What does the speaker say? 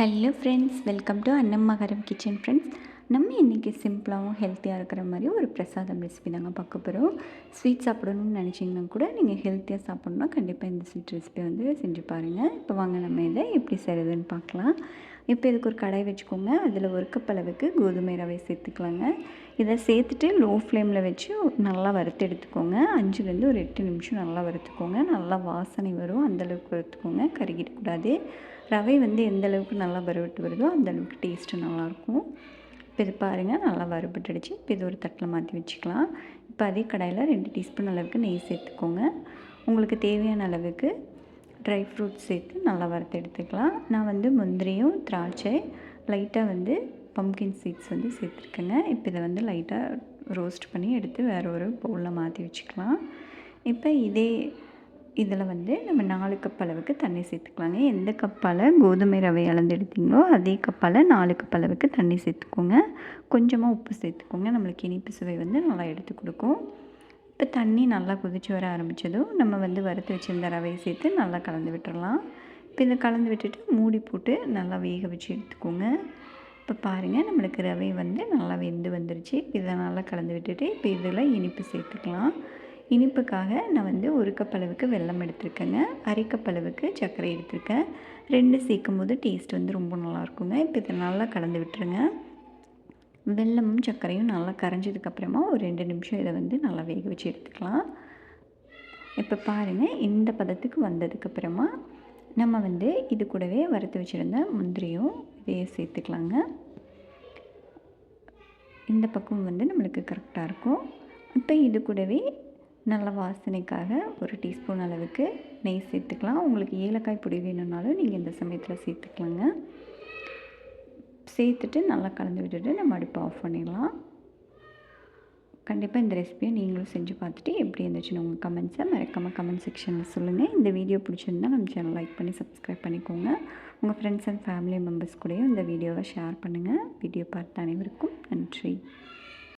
Hello friends welcome to அன்னம்மாகரம் kitchen friends நம்ம இன்றைக்கி சிம்பிளாகவும் ஹெல்த்தியாக இருக்கிற மாதிரி ஒரு பிரசாதம் ரெசிபி தாங்க பார்க்க போகிறோம் ஸ்வீட் சாப்பிடணும்னு நினச்சிங்கன்னா கூட நீங்கள் ஹெல்த்தியாக சாப்பிட்ணுன்னா கண்டிப்பாக இந்த ஸ்வீட் ரெசிபி வந்து செஞ்சு பாருங்கள் இப்போ வாங்க நம்ம இதை எப்படி செய்கிறதுன்னு பார்க்கலாம். இப்போ இதுக்கு ஒரு கடாய் வச்சுக்கோங்க. அதில் ஒரு கப் அளவுக்கு கோதுமை ரவை சேர்த்துக்கலாங்க. இதை சேர்த்துட்டு லோ ஃப்ளேமில் வச்சு நல்லா வறுத்து எடுத்துக்கோங்க. அஞ்சுலேருந்து ஒரு எட்டு நிமிஷம் நல்லா வறுத்துக்கோங்க. நல்லா வாசனை வரும். அந்தளவுக்கு வறுத்துக்கோங்க. கருகிடக்கூடாது ரவை வந்து எந்த அளவுக்கு நல்லா வறுபட்டு வருதோ அந்தளவுக்கு டேஸ்ட்டு நல்லாயிருக்கும். இப்போ இது பாருங்கள் நல்லா வறுபட்டுடுச்சு. இப்போ இது ஒரு தட்டில் மாற்றி வச்சுக்கலாம். இப்போ அதே கடாயில் ரெண்டு டீஸ்பூன் அளவுக்கு நெய் சேர்த்துக்கோங்க. உங்களுக்கு தேவையான அளவுக்கு ட்ரை ஃப்ரூட்ஸ் சேர்த்து நல்லா வறுத்து எடுத்துக்கலாம். நான் வந்து முந்திரியும் திராட்சை லைட்டாக வந்து பம்கின் சீட்ஸ் வந்து சேர்த்துருக்கேங்க. இப்போ இதை வந்து லைட்டாக ரோஸ்ட் பண்ணி எடுத்து வேறு ஒரு பவுலில் மாற்றி வச்சுக்கலாம். இப்போ இதே இதில் வந்து நம்ம நாலு கப் அளவுக்கு தண்ணி சேர்த்துக்கலாங்க. எந்த கப்பால் கோதுமை ரவை அளந்து எடுத்தீங்களோ அதே கப்பால் நாலு கப் அளவுக்கு தண்ணி சேர்த்துக்கோங்க. கொஞ்சமாக உப்பு சேர்த்துக்கோங்க. நம்மளுக்கு இனிப்பு சுவை வந்து நல்லா எடுத்து கொடுக்கும். இப்போ தண்ணி நல்லா கொதிச்சு வர ஆரம்பித்ததும் நம்ம வந்து வறுத்து வச்சுருந்த ரவையை சேர்த்து நல்லா கலந்து விட்டுறலாம். இப்போ இதை கலந்து விட்டுட்டு மூடி போட்டு நல்லா வேக வச்சு எடுத்துக்கோங்க. இப்போ பாருங்கள் நம்மளுக்கு ரவை வந்து நல்லா வெந்து வந்துருச்சு. இதை நல்லா கலந்து விட்டுட்டு இப்போ இதில் இனிப்பு சேர்த்துக்கலாம். இனிப்புக்காக நான் வந்து ஒரு கப் அளவுக்கு வெல்லம் எடுத்திருக்கேங்க. அரை கப் அளவுக்கு சர்க்கரை எடுத்திருக்கேன். ரெண்டு சேர்க்கும் போது டேஸ்ட் வந்து ரொம்ப நல்லாயிருக்குங்க இப்போ இதை நல்லா கலந்து விட்டுருங்க. வெல்லமும் சர்க்கரையும் நல்லா கரைஞ்சதுக்கப்புறமா ஒரு ரெண்டு நிமிஷம் இதை வந்து நல்லா வேக வச்சு எடுத்துக்கலாம். இப்போ பாருங்கள் இந்த பதத்துக்கு வந்ததுக்கப்புறமா நம்ம வந்து இது கூடவே வறுத்து வச்சுருந்த முந்திரியும் இதையே சேர்த்துக்கலாங்க. இந்த பக்கம் வந்து நம்மளுக்கு கரெக்டாக இருக்கும். இப்போ இது கூடவே நல்ல வாசனைக்காக ஒரு டீஸ்பூன் அளவுக்கு நெய் சேர்த்துக்கலாம். உங்களுக்கு ஏலக்காய் பொடி வேணும்னாலும் நீங்கள் இந்த சமயத்தில் சேர்த்துக்கலாங்க. சேர்த்துட்டு நல்லா கலந்து விட்டுட்டு நம்ம அடுப்பை ஆஃப் பண்ணிடலாம். கண்டிப்பாக இந்த ரெசிபியை நீங்களும் செஞ்சு பார்த்துட்டு எப்படி இருந்துச்சுன்னு உங்கள் கமெண்ட்ஸை மறக்காமல் கமெண்ட் செக்ஷனில் சொல்லுங்கள் இந்த வீடியோ பிடிச்சிருந்தா நம்ம சேனல் லைக் பண்ணி சப்ஸ்கிரைப் பண்ணிக்கோங்க. உங்கள் ஃப்ரெண்ட்ஸ் அண்ட் ஃபேமிலி மெம்பர்ஸ் கூடயும் இந்த வீடியோவை ஷேர் பண்ணுங்கள் வீடியோ பார்த்த அனைவருக்கும் நன்றி.